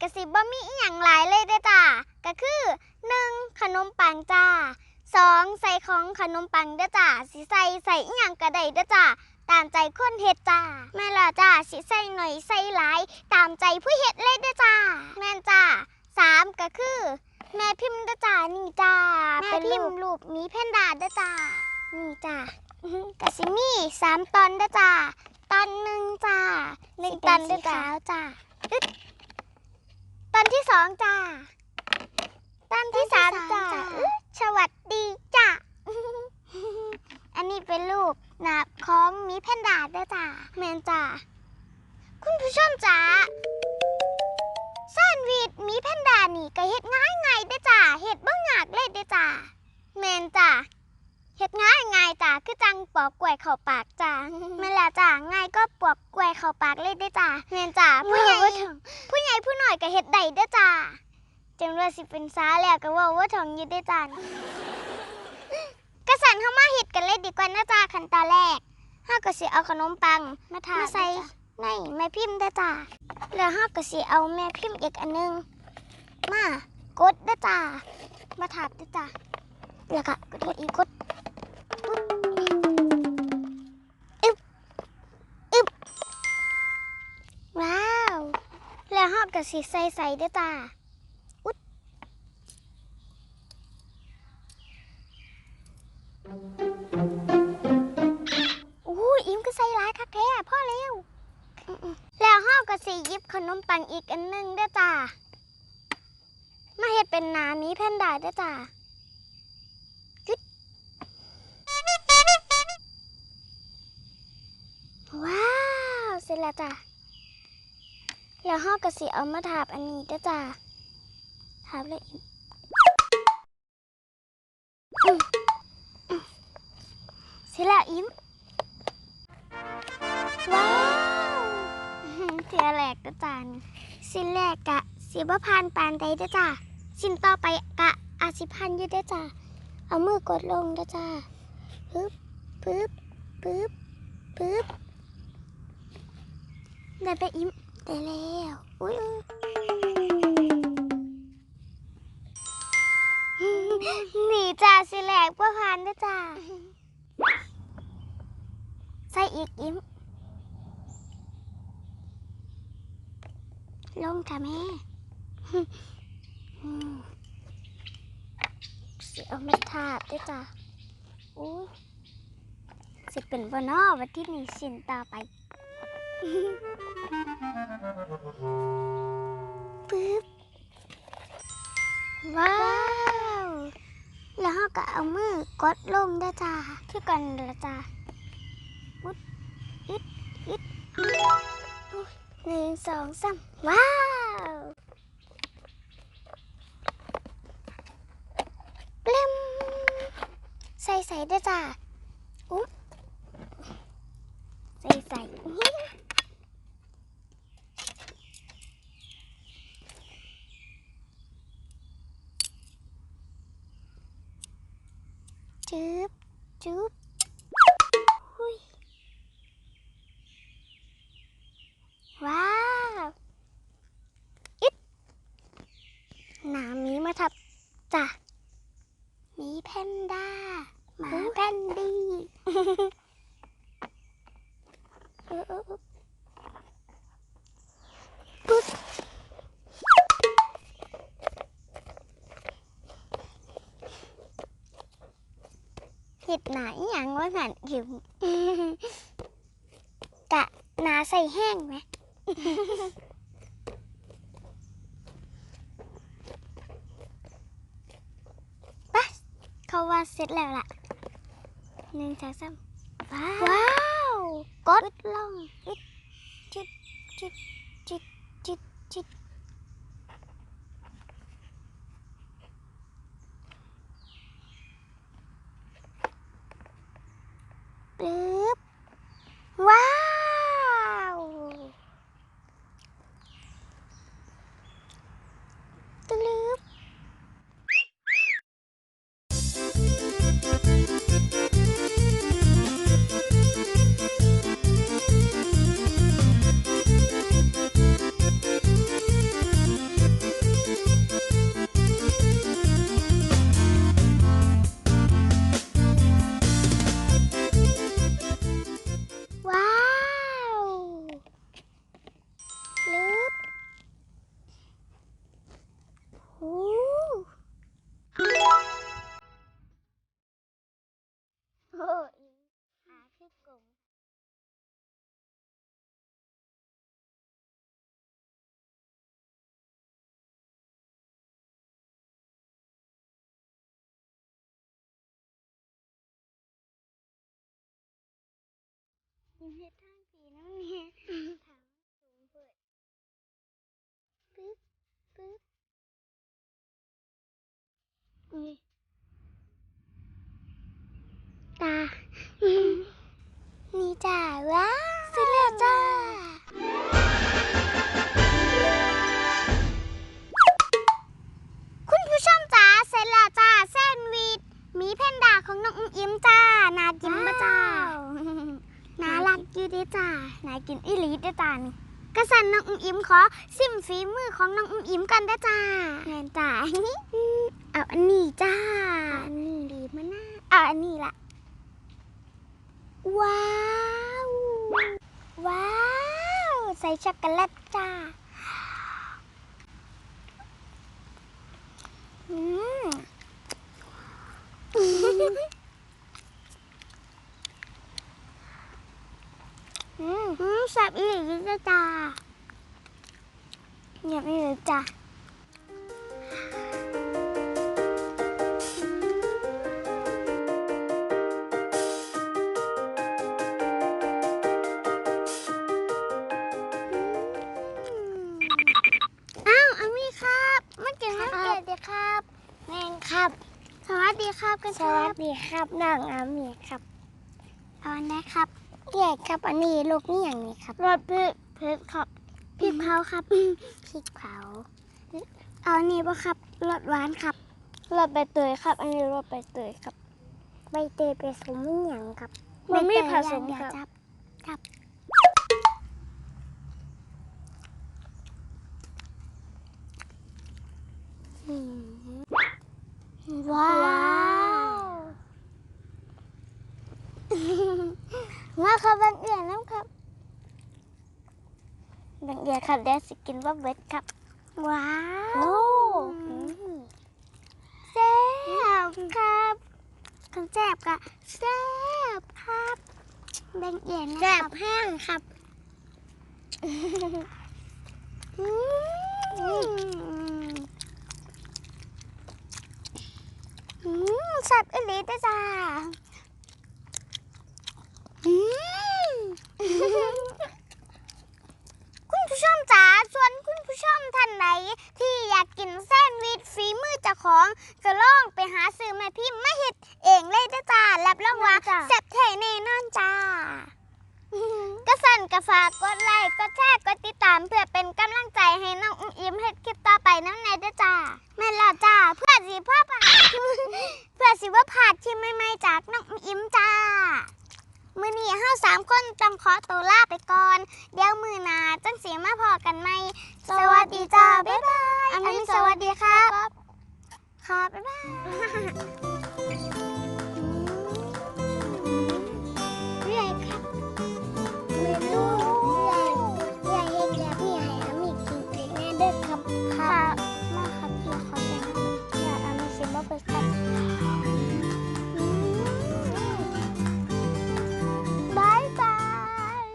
กรณ์นี่กสิบ่มีอีหยังหลายเลยเด้อจ้าก็คือ 1. ขนมปังจ้า 2. ใส่ของขนมปังเด้อจ้าสิใส่ใส่อีหยังก็ได้เด้อจ้าตามใจคนเฮ็ดจ้า แม่นล่ะจ้าสิใส่หน่อยใส่หลาย ตามใจผู้เฮ็ดเลยเด้อจ้า แม่นจ้า 3. ก็คือ แม่พิมพ์เด้อจ้านี่จ้าแม่เป็นพิรูมพ์ปรูปหมีแพนด้าเด้อจ้านี่จ้ากะสิมีสามตอนเด้อจ้าตอนหนึ่งจ้าหนึ่งสิตเป็อนนเด้อสีจ้าขาวจ้า ตอนที่สองจ้าตอนที่สามจ้าอื้อสวัสดีจ้าอันนี้เป็นรูปหนาบของหมีแพนด้าเด้อจ้าแมนจ้าคุณผู้ชมจ้าแซนด์วิชหมีแพนด้านี่ก็เฮ็ดง่ายง่ายๆเด้อจ้าเฮ็ดบ่ยากเลยเด้อจ้าแมนจ้า เฮ็ดง่ายง่ายจ้า คือจังปอกกล้วยเข้าปากจ้าแม่นและจ้าง่ายก็ปอกกล้วยเข้าปากเลยเด้อจ้าแม่นจ้าผู้ใหญ่ผู้ใหญ่ผู้น้อยก็เฮ็ดได้เด้อจ้าจนว่าสิเป็นสาแล้วก็เว่าว่าท้องอยู่เด้อจ้ากระสันเฮามาเฮ็ดกันเลยดีกว่านะจ้าขั้นตอนแรกเฮาก็สิเอาขนมปังมาทามาใส่ในแม่พิมพ์เด้อจ้าแล้วเฮาก็สิเอาแม่พิมพ์อีกอันหนึงมากดเด้อจ้ามาถาบเด้อจ้าแล้วก็กดอีกกด แล้วฮอกกับสีใส่ใส่ด้วยจ้าอุ๊ดอู้อิมก็ใส่ร้ายคักแท้พ่อเร็ว แล้วฮอกกับสียิบขนมปังอีกอันหนึงด้วยจ้ามาเฮ็ดเป็นนามีแพนด้าด้วยจ้าว้าว เสร็จแล้วจ้า แล้วห้อกระสีเอามาถาบอันนี้เด้อจ้าถาบเลยอิมอืมเสร็จแล้วอิมว้าวเทียแรกเด้อจ้านสิ้นแรกกะสีบ่พานปานใดเด้อจ้าสิ้นต่อไปกะอาสิพันอยู่เด้อจ้าเอามือกดลงเด้อจ้าปึ๊บปึ๊บปึ๊บปึ๊บได้ไปอิม ได้แล้วอุ้ยหนีจ้าสิแหลกว่าพันนะจ้าใส่อีกยิ้ม ลงค่ะแม่อืมสิเอาไม่ทาบด้วยจ้าอุ้ยสิเป็นบนอวันที่หนี่สินต่อไป ปึ๊บว้าว แล้วเราก็เอามือกดลงได้จ้าคือกันละจ้าวุดอิดอิดหนึ่งสองสามว้าวปลิมใส่ใส่ได้จ้าอุ๊บใส่ใส่อื้อ จึ๊ บจึ๊บหุยว้าวอิดหนามีมาทับจ้ะหมีแพนด้าหมาแพนดี้เออเออเออปึ๊บ เห็ดหนา อหย่างว่าหันอยู่กะหนาใส่แห้งไหมปะเขาว่าเสร็จแล้วล่ะหนึ่งสองสามว้าวว้าวกดลงจิดจิดจิดจิดจิด ยิ้มให้ทางสีน้ำเนี่ยถามสูงเปิดปึ๊บปึ๊บอุ้ยตา นี่จ้าว้าวเสร็จแล้วจ้าคุณผู้ชมจ๋าเสร็จแล้วจ้าแซนด์วิชมีแพนด้าของน้องอุ้มอิมจ้านากินปะจ้า น่ารักอยู่เด้จ้าน่ากินอีหลีเด้อจ้านี่กระสันน้องอุ้มอิมขอซิมฝีมือของน้องอุ้มอิมกันเด้อจ้าแม่นจ้าเอาอันนี้จ้า อันนี้ดีมากนะเอาอันนี้ละว้าวว้าวใส่ช็อกโกแลตจ้าอืม อืมอืม แซ่บอีหลีจ้าจ้าเงียบอีหลีจ้าอ้าวอามี่ครับมากินข้าวเกลือดีครับแมงครับ สวัสดีครับกันสวัสดีครับน้องอาเมียครับเอาอันนี้ครับ เย่ครับ อันนี้ลูกนี่อย่างนี้ครับรสพริกเผ็ดครับพริกเผาครับพริกเผา เอาอันนี้ป่ะครับรสหวานครับรสใบเตยครับ อันนี้รสใบเตยครับ ใบเตยผสมอหย่างครับมันมีใเตยผสมอย่างเดียวครับครับอืมว้าว มาครับบังเอิญน้ำครับดังเดียวครับเดี๋ยวสิกินว่าเบิดครับ ว้าโอ้วแซ่บครับคำแซ่บกะแซ่บครับแบ่งเอียนนะแซ่ครับแห้งครับอืมอืมแซ่บอีหลีเด้อจ้าอืม คุณผู้ชมจ๋าส่วนคุณผู้ชมท่านไหน ที่อยากกินแซนด์วิชฝีมือเจ้าของก็ลองไปหาซื้อแม่พิมพ์มาเฮ็ดเองเลยเด้อจ้ารับรองว่าจ้ะแซ่บแท้แน่นอนจ้าก็สั่นก็ฝากกดไลค์กดแชร์กดติดตามเพื่อเป็นกำลังใจให้น้องอุ้มอิมเฮ็ดคลิปต่อไปน้ำในเด้อจ้าแม่นแล้วจ้าเพื่อสิพ่อผ่าดเพื่อสิว่าผ่าดที่ใหม่ๆจากน้องอุ้มอิมจ้า มือนี้เฮาสามคนต้องขอตัวลาไปก่อน เดี๋ยวมือหนาจังสีมาพอกันไหม สวัสดีจ้า บ๊ายบาย อันนี้สวัสดีครับ ครับ บ๊ายบาย